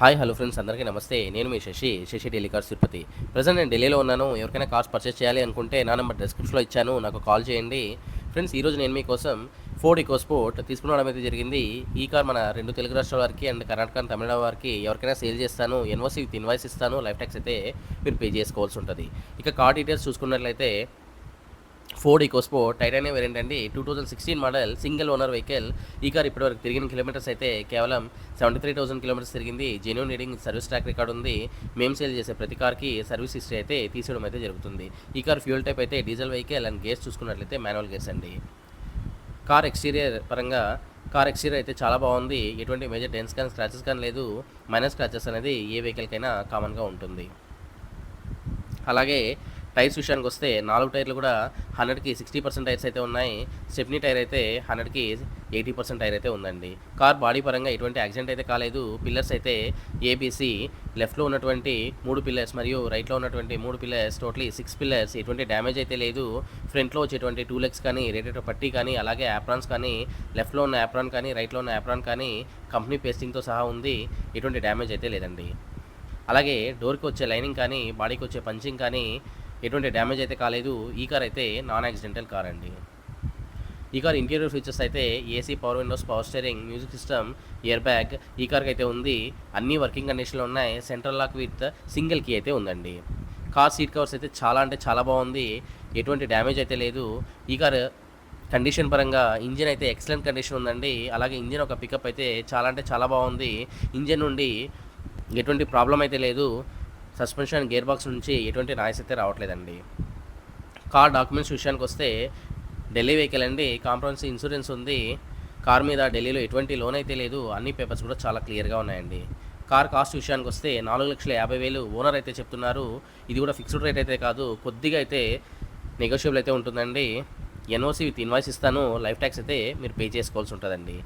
Hi hello friends అందరికీ నమస్తే. నేను మీ శశి శశి టెలికార్స్ తిరుపతి. ప్రజెంట్ నేను ఢిల్లీలో ఉన్నాను. ఎవరికైనా కార్స్ పర్చేస్ చేయాలి అనుకుంటే నా నెంబర్ డిస్క్రిప్షన్లో ఇచ్చాను. నాకు కాల్ చేయండి. ఫ్రెండ్స్ ఈరోజు నేను మీకోసం ఫోర్డ్ ఈకో స్పోర్ట్ తీసుకురావడం అయితే జరిగింది. ఈ కార్ మన రెండు తెలుగు రాష్ట్రాల వారికి అండ్ కర్ణాటక తమిళనాడు వారికి ఎవరికైనా సేల్ చేస్తాను. ఎన్ఓసి విత్ ఇన్వాయిస్ ఇస్తాను. లైఫ్ ట్యాక్స్ అయితే మీరు పే చేసుకోవాల్సి ఉంటుంది. ఇక కార్ డీటెయిల్స్ చూసుకున్నట్లయితే ఫోర్డ్ ఈకోస్పో టైటానియం వేరియంట్ అండి two thousand sixteen model single owner vehicle ఈ కార్ ఇప్పటివరకు తిరిగిన కిలోమీటర్స్ అయితే కేవలం సెవెంటీ త్రీ థౌసండ్ కిలోమీటర్స్ తిరిగింది. Genuine reading service track record ఉంది. మేము సేల్ చేసే ప్రతి కార్కి సర్వీస్ హిస్టరీ అయితే తీసేయడం అయితే జరుగుతుంది. ఈ కార్ ఫ్యూల్ టైప్ అయితే డీజిల్ వెహికల్ అండ్ గేర్స్ చూసుకున్నట్లయితే మాన్యువల్ గేర్స్ అండి. కార్ ఎక్స్టీరియర్ పరంగా కార్ ఎక్స్టీరియర్ అయితే చాలా బాగుంది. ఎటువంటి మేజర్ డెన్స్ కానీ స్క్రాచెస్ కానీ లేదు. మైనస్ స్క్రాచెస్ అనేది ఏ వెహికల్కైనా కామన్గా ఉంటుంది. అలాగే టైర్స్ విషయానికి వస్తే నాలుగు టైర్లు కూడా హండ్రెడ్కి సిక్స్టీ పర్సెంట్ టైర్స్ అయితే ఉన్నాయి. స్టెప్నీ టైర్ అయితే హండ్రెడ్కి ఎయిటీ పర్సెంట్ టైర్ అయితే ఉందండి. కార్ బాడీ పరంగా ఎటువంటి యాక్సిడెంట్ అయితే కాలేదు. పిల్లర్స్ అయితే ఏబీసీ లెఫ్ట్లో ఉన్నటువంటి మూడు పిల్లర్స్ మరియు రైట్లో ఉన్నటువంటి మూడు పిల్లర్స్ టోటలీ సిక్స్ పిల్లర్స్ ఎటువంటి డ్యామేజ్ అయితే లేదు. ఫ్రంట్లో వచ్చేటువంటి టూ లెగ్స్ కానీ రేటెడ్ పట్టీ కానీ అలాగే యాప్రాన్స్ కానీ లెఫ్ట్లో ఉన్న యాప్రాన్ కానీ రైట్లో ఉన్న యాప్రాన్ కానీ కంపెనీ పేస్టింగ్తో సహా ఉంది. ఎటువంటి డ్యామేజ్ అయితే లేదండి. అలాగే డోర్కి వచ్చే లైనింగ్ కానీ బాడీకి వచ్చే పంచింగ్ కానీ ఎటువంటి డ్యామేజ్ అయితే కాలేదు. ఈ కార్ అయితే నాన్ యాక్సిడెంటల్ కార్ అండి. ఈ కార్ ఇంటీరియర్ ఫీచర్స్ అయితే AC power windows power steering music system airbag ఈ కార్కి అయితే ఉంది. అన్ని వర్కింగ్ కండిషన్లో ఉన్నాయి. Central lock with single key అయితే ఉందండి. కార్ సీట్ కవర్స్ అయితే చాలా అంటే చాలా బాగుంది. ఎటువంటి డ్యామేజ్ అయితే లేదు. ఈ కార్ కండిషన్ పరంగా ఇంజిన్ అయితే ఎక్సలెంట్ కండిషన్ ఉందండి. అలాగే ఇంజిన్ ఒక పికప్ అయితే చాలా అంటే చాలా బాగుంది. ఇంజిన్ నుండి ఎటువంటి ప్రాబ్లం అయితే లేదు. సస్పెన్షన్ గేర్ బాక్స్ నుంచి ఎటువంటి నాయిస్ అయితే రావట్లేదండి. కార్ డాక్యుమెంట్స్ విషయానికి వస్తే ఢిల్లీ వెహికల్ అండి. కాంప్రహెన్సివ్ ఇన్సూరెన్స్ ఉంది. కార్ మీద ఢిల్లీలో ఎటువంటి లోన్ అయితే లేదు. అన్ని పేపర్స్ కూడా చాలా క్లియర్గా ఉన్నాయండి. కార్ కాస్ట్ విషయానికి వస్తే నాలుగు లక్షల యాభై వేలు ఓనర్ అయితే చెప్తున్నారు. ఇది కూడా ఫిక్స్డ్ రేట్ అయితే కాదు. కొద్దిగా అయితే నెగోషియబుల్ అయితే ఉంటుందండి. ఎన్ఓసి విత్ ఇన్వాయిస్ ఇస్తాను. లైఫ్ ట్యాక్స్ అయితే మీరు పే చేసుకోవాల్సి ఉంటుందండి.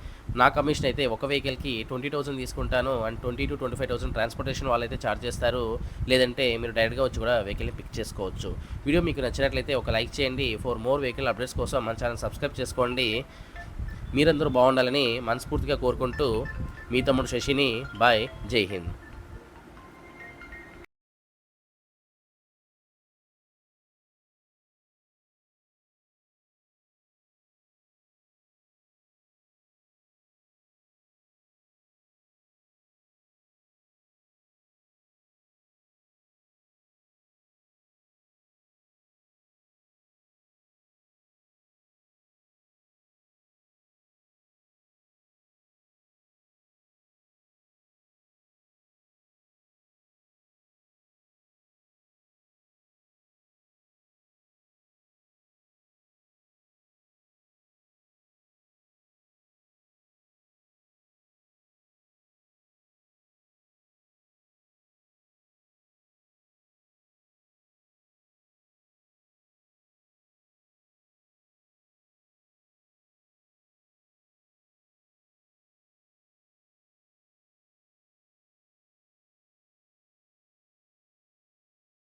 నా కమిషన్ అయితే ఒక వెహికల్కి ట్వంటీ థౌసండ్ తీసుకుంటాను. And twenty to twenty five thousand transportation వాళ్ళైతే ఛార్జ్ చేస్తారు. లేదంటే మీరు డైరెక్ట్గా వచ్చి కూడా వెహికల్ని పిక్ చేసుకోవచ్చు. వీడియో మీకు నచ్చినట్లయితే ఒక లైక్ చేయండి. ఫర్ మోర్ వెహికల్ అప్డేట్స్ కోసం మన ఛానల్ సబ్స్క్రైబ్ చేసుకోండి. మీరందరూ బాగుండాలని మనస్ఫూర్తిగా కోరుకుంటూ మీ తమ్ముడు శశిని. బాయ్. జై హింద్.